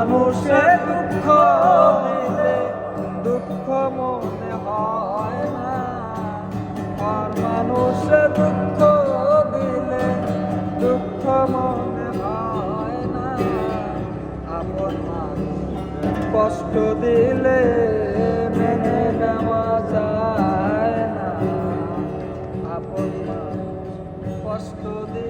মানুষে দুঃখ দিলে দুঃখ মনে হয় না। আর মানুষে দুঃখ দিলে দুঃখ মনে হয় না। আপন মানুষ কষ্ট দিলে মেনে নেওয়া যায় না। আপন মানুষ কষ্ট দিলে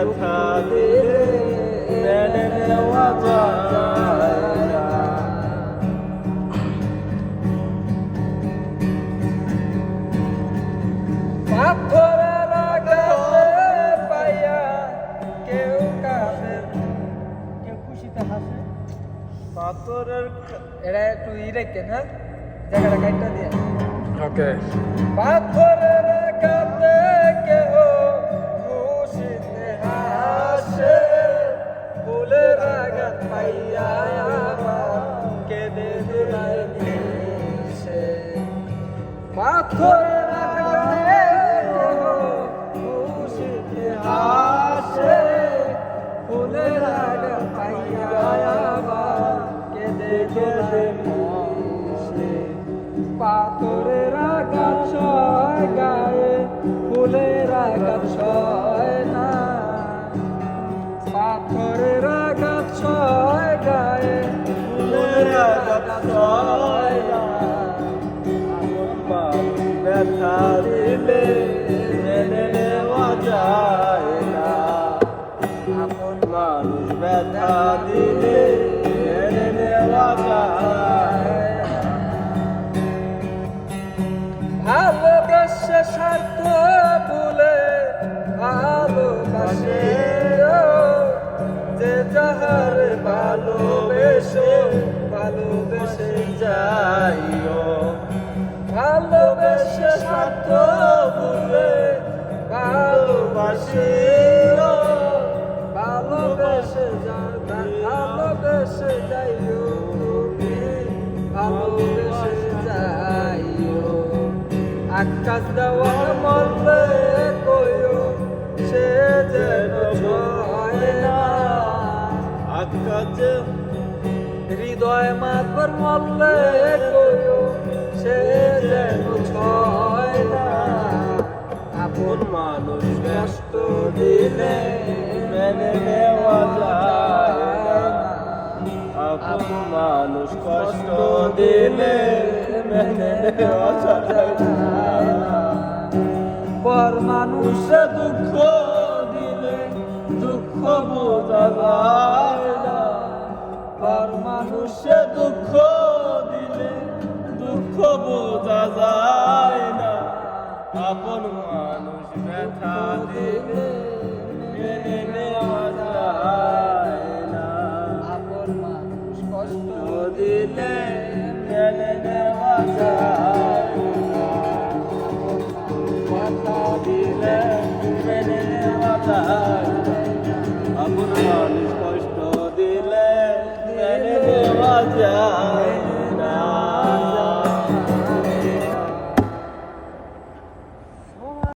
ব্যথা দিলে মেনে নেওয়া যায় পাথরের আঘাতে পাইয়া কেউ কাঁদে কেউ খুশিতে হাসে? পাথরের এটা একটু ই রেখে হ্যাঁ? জায়গাটা কাইটা দিয়ে। ওকে পাথরের পাইয়া কেঁদে দিলাই পাথরের আঘাতে কেহ খুশিতে হাসে ফুলের আঘাত পাইয়া কেঁদে কেঁদে ব্যথা দিলে মেনে নেওয়া যায় না আপন মানুষ ব্যথা দিলে মেনে নেওয়া যায় ভালোবেসে স্বার্থ ভুলে ভালোবাসে যে যাহার ভালোবেসে ভালোবেসে যাইও ভালোবেসে স্বার্থ ভুলে ভালোবাসে ভালোবেসে যা- ভালোবেসে যাইও তুমি ভালোবেসে যাইও। আকাশ দেওয়ার মরলে কইও সে যেন ছয় না। আকাশে হৃদয় মাতবার মরলে কইও সে যেন মানুষ দিলে মেনে কষ্ট দিলে মেনে দুঃখ দিলে দুঃখ বোঝা না। পর দুঃখ দুঃখ বোঝা যায় না। আপন মানুষ ব্যথা দেবে মেনে নেওয়া